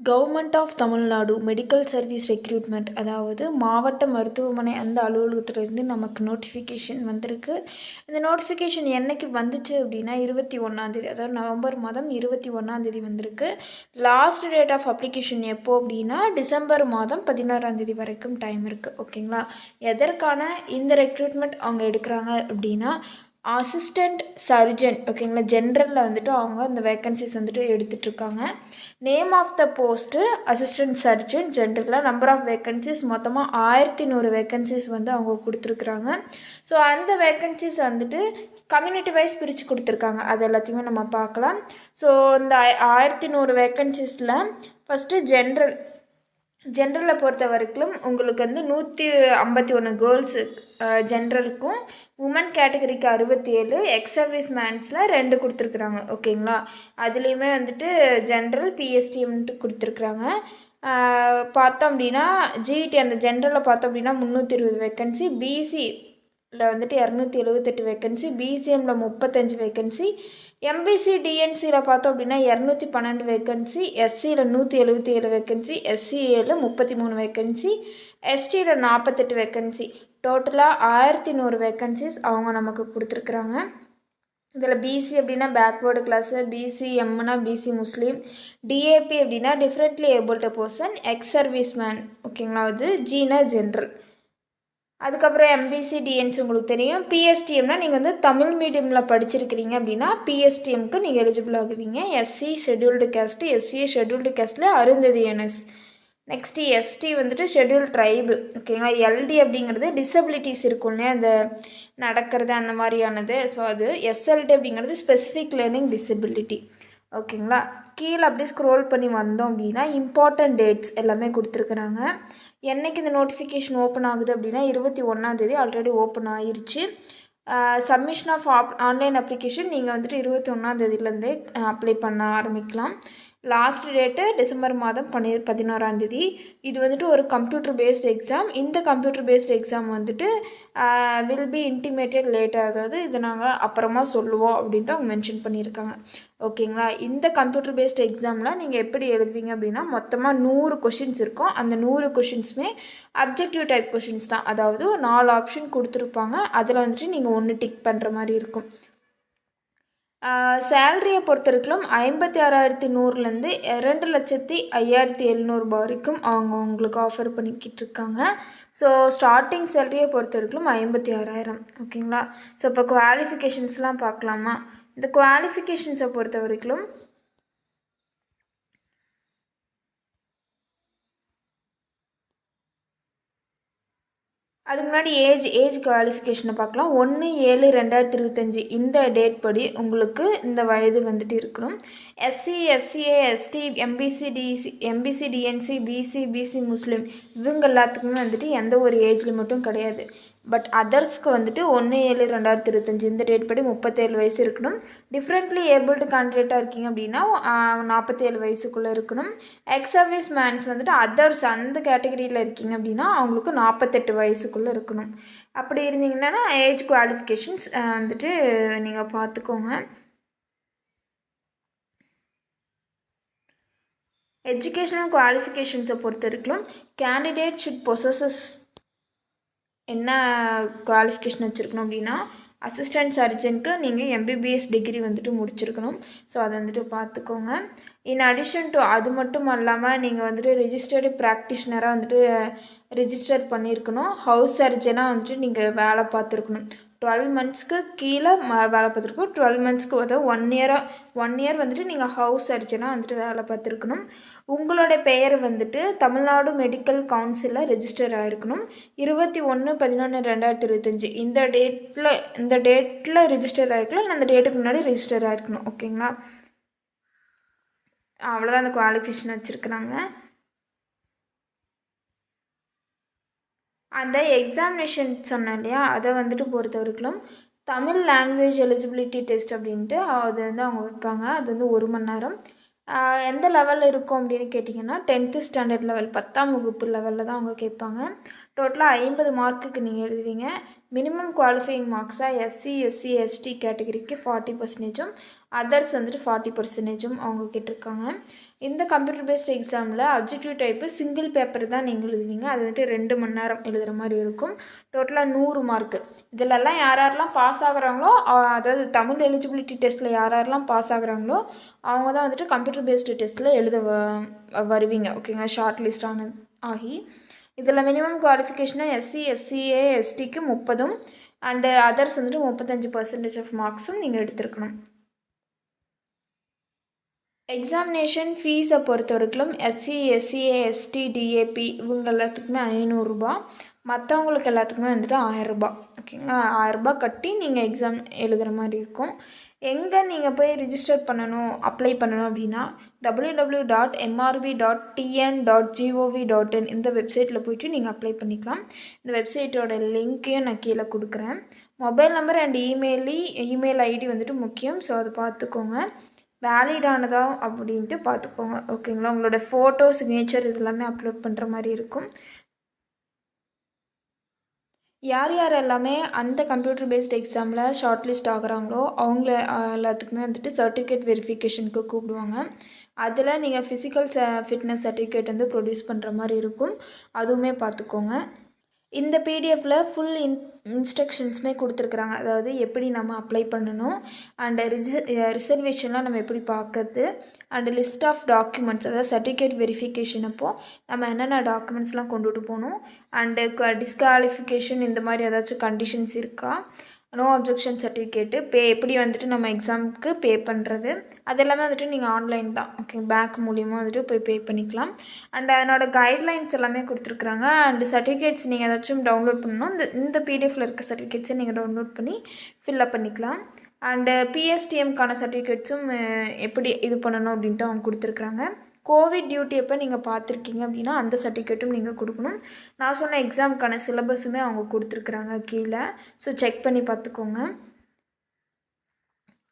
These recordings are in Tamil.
Government of Tamil Nadu medical service recruitment அதாவது மாவட்ட மருத்துவமனை அந்த அலுவலகத்திலேருந்து நமக்கு நோட்டிஃபிகேஷன் வந்திருக்கு. இந்த நோட்டிஃபிகேஷன் என்னைக்கு வந்துச்சு அப்படின்னா இருபத்தி ஒன்றாந்தேதி அதாவது நவம்பர் மாதம் இருபத்தி ஒன்றாந்தேதி வந்திருக்கு. லாஸ்ட் டேட் ஆஃப் அப்ளிகேஷன் எப்போ அப்படின்னா டிசம்பர் மாதம் பதினோராந்தேதி வரைக்கும் டைம் இருக்குது ஓகேங்களா எதற்கான இந்த ரெக்ரூட்மெண்ட் அவங்க எடுக்கிறாங்க அப்படின்னா அசிஸ்டண்ட் சர்ஜன் ஓகேங்களா ஜென்ரலில் வந்துட்டு அவங்க இந்த வேக்கன்சிஸ் வந்துட்டு எடுத்துகிட்ருக்காங்க name of the post assistant surgeon ஜென்ரலில் number of vacancies மொத்தமாக ஆயிரத்தி நூறு வேக்கன்சிஸ் வந்து அவங்க கொடுத்துருக்குறாங்க. ஸோ அந்த வேக்கன்சிஸ் வந்துட்டு கம்யூனிட்டி வைஸ் பிரித்து கொடுத்துருக்காங்க. அது எல்லாத்தையுமே நம்ம பார்க்கலாம். ஸோ இந்த ஆயிரத்தி நூறு வேக்கன்சிஸில் ஃபஸ்ட்டு ஜென்ரல் ஜென்ரலில் பொறுத்த வரைக்கும் உங்களுக்கு வந்து நூற்றி ஐம்பத்தி ஒன்று கேர்ள்ஸு ஜென்ரலுக்கும் உமன் கேட்டகரிக்கு அறுபத்தி ஏழு எக்ஸ் சர்வீஸ் மேன்ஸில் ரெண்டு கொடுத்துருக்குறாங்க. ஓகேங்களா? அதுலேயுமே வந்துட்டு ஜென்ரல் பிஎஸ்டிஎம்ன்ட்டு கொடுத்துருக்குறாங்க. பார்த்தோம் அப்படின்னா ஜிஇடி அந்த ஜென்ரலில் பார்த்தோம் அப்படின்னா முந்நூற்றி இருபது வேக்கன்சி பிசி வந்துட்டு இரநூத்தி எழுபத்தெட்டு வேக்கன்சி பிசிஎம்மில் முப்பத்தஞ்சு வேக்கன்சி எம்பிசி டிஎன்சியில் பார்த்தோம் அப்படின்னா இரநூத்தி பன்னெண்டு வேக்கன்சி எஸ்சியில் நூற்றி எழுபத்தி ஏழு வேக்கன்சி எஸ்சிஏல முப்பத்தி மூணு வேக்கன்சி எஸ்டியில் நாற்பத்தெட்டு வேக்கன்சி டோட்டலாக ஆயிரத்தி நூறு வேக்கன்சிஸ் அவங்க நமக்கு கொடுத்துருக்குறாங்க. இதில் பிசி அப்படின்னா பேக்வேர்டு கிளாஸு பிசி எம்னா பிசி முஸ்லீம் டிஏபி அப்படின்னா differently abled person ex service man ஓகேங்களா அது ஜீனா ஜென்ரல் அதுக்கப்புறம் எம்பிசி டிஎன்சி உங்களுக்கு தெரியும். பிஎஸ்டிஎம்னா நீங்கள் வந்து தமிழ் மீடியமில் படிச்சிருக்கிறீங்க அப்படின்னா பிஎஸ்டிஎம்க்கு நீங்கள் eligible ஆகுவீங்க. SC scheduled caste SC scheduled Castell Arunthathi NS next ST வந்துட்டு ஷெட்யூல் ட்ரைபு ஓகேங்களா எல்டி அப்படிங்கிறது டிசபிலிட்டிஸ் இருக்கும் இல்லையா? அந்த நடக்கிறது அந்த மாதிரியானது. ஸோ அது எஸ்எல்டி அப்படிங்கிறது ஸ்பெசிஃபிக் லேர்னிங் டிசபிலிட்டி ஓகேங்களா கீழே அப்படியே ஸ்க்ரோல் பண்ணி வந்தோம் அப்படின்னா இம்பார்ட்டன்ட் டேட்ஸ் எல்லாமே கொடுத்துருக்குறாங்க. என்றைக்கு இந்த நோட்டிஃபிகேஷன் ஓப்பன் ஆகுது அப்படின்னா இருபத்தி ஒன்றாந்தேதி ஆல்ரெடி ஓப்பன் ஆயிருச்சு. Submission of app online application நீங்கள் வந்துட்டு இருபத்தி ஒன்றாந்தேதியிலேருந்தே அப்ளை பண்ண ஆரம்பிக்கலாம். லாஸ்ட் டேட்டு டிசம்பர் மாதம் பனி பதினோராந்தேதி இது வந்துட்டு ஒரு கம்ப்யூட்டர் பேஸ்டு எக்ஸாம் இந்த கம்ப்யூட்டர் பேஸ்டு எக்ஸாம் வந்துட்டு வில் பி இன்டிமேட்டட் லேட்டாக அதாவது இதை நாங்கள் அப்புறமா சொல்லுவோம் அப்படின்ட்டு அவங்க மென்ஷன் பண்ணியிருக்காங்க. ஓகேங்களா? இந்த கம்ப்யூட்டர் பேஸ்டு எக்ஸாமில் நீங்கள் எப்படி எழுதுவீங்க அப்படின்னா மொத்தமாக நூறு கொஷின்ஸ் இருக்கும். அந்த நூறு கொஷின்ஸுமே அப்ஜெக்டிவ் டைப் கொஷின்ஸ் தான். அதாவது நாலு ஆப்ஷன் கொடுத்துருப்பாங்க. அதில் வந்துட்டு நீங்கள் ஒன்று டிக் பண்ணுற மாதிரி இருக்கும். சேலரியை பொறுத்த வரைக்கும் ஐம்பத்தி ஆறாயிரத்தி நூறுலேருந்து ரெண்டு லட்சத்தி ஐயாயிரத்தி எழுநூறுபா வரைக்கும் அவங்க உங்களுக்கு ஆஃபர் பண்ணிக்கிட்டு இருக்காங்க. ஸோ ஸ்டார்டிங் சேல்ரியை பொறுத்த வரைக்கும் ஐம்பத்தி ஆறாயிரம். ஓகேங்களா ஸோ இப்போ குவாலிஃபிகேஷன்ஸ்லாம் பார்க்கலாமா? இந்த குவாலிஃபிகேஷன்ஸை பொறுத்த வரைக்கும் அதுக்கு முன்னாடி ஏஜ் ஏஜ் குவாலிஃபிகேஷனை பார்க்கலாம். ஒன்று ஏழு ரெண்டாயிரத்தி இருபத்தஞ்சி இந்த டேட் படி உங்களுக்கு இந்த வயது வந்துட்டு இருக்கணும். SC SCA ST MBC DC MBC DNC BC BC முஸ்லீம் இவங்க எல்லாத்துக்குமே வந்துட்டு எந்த ஒரு ஏஜ் லிமிட்டும் கிடையாது. பட் அதர்ஸ்க்கு வந்துட்டு ஒன்று ஏழு ரெண்டாயிரத்தி இருபத்தஞ்சி இந்த டேட் படி முப்பத்தேழு வயசு இருக்கணும். டிஃப்ரெண்ட்லி ஏபிள்டு கேண்டிடேட்டாக இருக்கீங்க அப்படின்னா நாற்பத்தேழு வயசுக்குள்ளே இருக்கணும். எக்ஸ் சர்வீஸ் மேன்ஸ் வந்துட்டு அதர்ஸ் அந்த கேட்டகரியில் இருக்கீங்க அப்படின்னா அவங்களுக்கு நாற்பத்தெட்டு வயசுக்குள்ளே இருக்கணும். அப்படி இருந்தீங்கன்னா ஏஜ் குவாலிஃபிகேஷன்ஸ் வந்துட்டு நீங்கள் பார்த்துக்கோங்க. எஜுகேஷனல் குவாலிஃபிகேஷன்ஸை பொறுத்த வரைக்கும் கேண்டிடேட் ஷுட் பொசஸஸ் என்ன குவாலிஃபிகேஷன் வச்சுருக்கணும் அப்படின்னா அசிஸ்டன்ட் சர்ஜனுக்கு நீங்கள் எம்பிபிஎஸ் டிகிரி வந்துட்டு முடிச்சிருக்கணும். ஸோ அதை வந்துட்டு பார்த்துக்கோங்க. இன் அடிஷன் டு அது மட்டும் இல்லாமல் நீங்கள் வந்துட்டு ரிஜிஸ்டர்டு ப்ராக்டிஷ்னராக வந்துட்டு ரிஜிஸ்டர் பண்ணியிருக்கணும். ஹவுஸ் சர்ஜனாக வந்துட்டு நீங்கள் வேலை பார்த்துருக்கணும். டுவெல் மந்த்ஸ்க்கு கீழே வேலை பார்த்துருக்கோம். டுவெல் மந்த்ஸ்க்கு அதாவது ஒன் இயராக ஒன் இயர் வந்துட்டு நீங்கள் ஹவுஸ் சர்ஜனாக வந்துட்டு வேலை பார்த்துருக்கணும். உங்களோட பெயர் வந்துட்டு தமிழ்நாடு மெடிக்கல் கவுன்சிலில் ரெஜிஸ்டர் ஆகிருக்கணும் இருபத்தி ஒன்று பதினொன்று ரெண்டாயிரத்தி இருபத்தஞ்சி. இந்த டேட்டில் இந்த டேட்டில் ரிஜிஸ்டர் ஆகிருக்கலாம் அந்த டேட்டுக்கு முன்னாடி ரிஜிஸ்டர் ஆகிருக்கணும் ஓகேங்களா அவ்வளோதான் அந்த குவாலிஃபிகேஷன் வச்சுருக்குறாங்க. அந்த எக்ஸாமினேஷன் சொன்னேன் இல்லையா? அதை வந்துட்டு பொறுத்த வரைக்கும் தமிழ் லாங்குவேஜ் எலிஜிபிலிட்டி டெஸ்ட் அப்படின்ட்டு அது வந்து அவங்க வைப்பாங்க. அது வந்து ஒரு மணி நேரம். எந்த லெவலில் இருக்கும் அப்படின்னு கேட்டிங்கன்னா டென்த்து ஸ்டாண்டர்ட் லெவல் பத்தாம் வகுப்பு லெவலில் தான் அவங்க கேட்பாங்க. டோட்டலாக ஐம்பது மார்க்குக்கு நீங்கள் எழுதுவீங்க. மினிமம் குவாலிஃபையிங் மார்க்ஸாக எஸ்சி எஸ்சி எஸ்டி கேட்டகரிக்கு ஃபார்ட்டி பர்சன்டேஜும் அதர்ஸ் வந்துட்டு ஃபார்ட்டி பர்சன்டேஜும் அவங்க கேட்டிருக்காங்க இந்த கம்ப்யூட்டர் பேஸ்ட் எக்ஸாமில் அப்ஜெக்டிவ் டைப்பு சிங்கிள் பேப்பர் தான் நீங்கள் எழுதுவீங்க. அது வந்துட்டு ரெண்டு மணி நேரம் எழுதுகிற மாதிரி இருக்கும். டோட்டலாக நூறு மார்க்கு இதிலெல்லாம் யார் யாரெல்லாம் பாஸ் ஆகுறாங்களோ அதாவது தமிழ் எலிஜிபிலிட்டி டெஸ்ட்டில் யார் யாரெல்லாம் பாஸ் ஆகுறாங்களோ அவங்க தான் வந்துட்டு கம்ப்யூட்டர் பேஸ்டு டெஸ்ட்டில் எழுத வ- வருவீங்க. ஓகேங்களா ஷார்ட் லிஸ்ட் ஆன ஆகி இதில் மினிமம் குவாலிஃபிகேஷனாக எஸ்சி எஸ்சிஏ எஸ்டிக்கு முப்பதும் அண்டு அதர்ஸ் வந்துட்டு முப்பத்தஞ்சு பர்சன்டேஜ் ஆஃப் மார்க்ஸும் நீங்கள் எடுத்திருக்கணும். எக்ஸாமினேஷன் ஃபீஸை பொறுத்த வரைக்கும் எஸ்சி எஸ்சிஏ எஸ்டி டிஏபி இவங்க எல்லாத்துக்குமே ஐநூறுரூபா மற்றவங்களுக்கு எல்லாத்துக்குமே வந்துட்டு ஆயிரரூபா ஓகேங்களா? ஆயிரரூபா கட்டி நீங்கள் எக்ஸாம் எழுதுகிற மாதிரி இருக்கும். எங்கே நீங்கள் போய் ரிஜிஸ்டர் பண்ணணும் அப்ளை பண்ணணும் அப்படின்னா W W dot MRB dot TN dot GOV dot in இந்த வெப்சைட்டில் போயிட்டு நீங்கள் அப்ளை பண்ணிக்கலாம். இந்த வெப்சைட்டோட லிங்க்கையும் நான் கீழே கொடுக்குறேன். Mobile number and email email ID வந்துட்டு முக்கியம். ஸோ அதை பார்த்துக்கோங்க. வேலிடானதா அப்படின்ட்டு பார்த்துக்கோங்க. ஓகேங்களா உங்களோட ஃபோட்டோ சிக்னேச்சர் இதெல்லாமே அப்லோட் பண்ணுற மாதிரி இருக்கும். யார் யார் எல்லாமே அந்த கம்ப்யூட்டர் பேஸ்ட் எக்ஸாமில் ஷார்ட் லிஸ்ட் ஆகுறாங்களோ அவங்கள எல்லாத்துக்குமே வந்துட்டு சர்டிஃபிகேட் வெரிஃபிகேஷனுக்கு கூப்பிடுவாங்க. அதில் நீங்கள் ஃபிசிக்கல் ச ஃபிட்னஸ் சர்டிஃபிகேட் வந்து ப்ரொடியூஸ் பண்ணுற மாதிரி இருக்கும். அதுவுமே பார்த்துக்கோங்க. இந்த பிடிஎஃப்பில் ஃபுல் இன் இன்ஸ்ட்ரக்ஷன்ஸுமே கொடுத்துருக்குறாங்க. அதாவது எப்படி நம்ம அப்ளை பண்ணணும் அண்டு ரிச ரிசர்வேஷன்லாம் நம்ம எப்படி பார்க்கறது. அண்டு லிஸ்ட் ஆஃப் டாக்குமெண்ட்ஸ் அதாவது சர்டிஃபிகேட் வெரிஃபிகேஷன் அப்போ நம்ம என்னென்ன டாக்குமெண்ட்ஸ்லாம் கொண்டுட்டு போகணும்? அண்டு டிஸ்குவாலிஃபிகேஷன் uh, இந்த மாதிரி ஏதாச்சும் கண்டிஷன்ஸ் இருக்கா? நோ அப்ஜெக்ஷன் சர்டிஃபிகேட்டு பே எப்படி வந்துட்டு நம்ம எக்ஸாமுக்கு பே பண்ணுறது அது எல்லாமே வந்துட்டு நீங்கள் ஆன்லைன் தான். ஓகே பேங்க் மூலியமாக வந்துட்டு போய் பே பண்ணிக்கலாம். அண்ட் அதனோட கைட்லைன்ஸ் எல்லாமே கொடுத்துருக்குறாங்க. அண்ட் சர்டிஃபிகேட்ஸ் நீங்கள் ஏதாச்சும் டவுன்லோட் பண்ணணும். இந்த இந்த பிடிஎஃப்பில் இருக்க சர்டிஃபிகேட்ஸை நீங்கள் டவுன்லோட் பண்ணி ஃபில்அப் பண்ணிக்கலாம். அண்டு பிஎஸ்டிஎம்க்கான சர்டிஃபிகேட்ஸும் எப்படி இது பண்ணணும் அப்படின்ட்டு அவங்க கொடுத்துருக்குறாங்க. கோவிட் டியூட்டி எப்போ நீங்கள் பார்த்துருக்கீங்க அப்படின்னா அந்த சர்டிஃபிகேட்டும் நீங்கள் கொடுக்கணும். நான் சொன்ன எக்ஸாமுக்கான சிலபஸுமே அவங்க கொடுத்துருக்குறாங்க கீழே. ஸோ செக் பண்ணி பார்த்துக்கோங்க.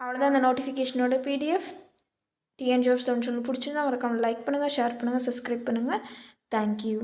அவ்வளோதான் அந்த நோட்டிஃபிகேஷனோட பிடிஎஃப் டிஎன் ஜாப்ஸ் சொல்லி பிடிச்சிருந்தா மறக்காமல் லைக் பண்ணுங்கள் ஷேர் பண்ணுங்கள் சப்ஸ்கிரைப் பண்ணுங்கள் தேங்க்யூ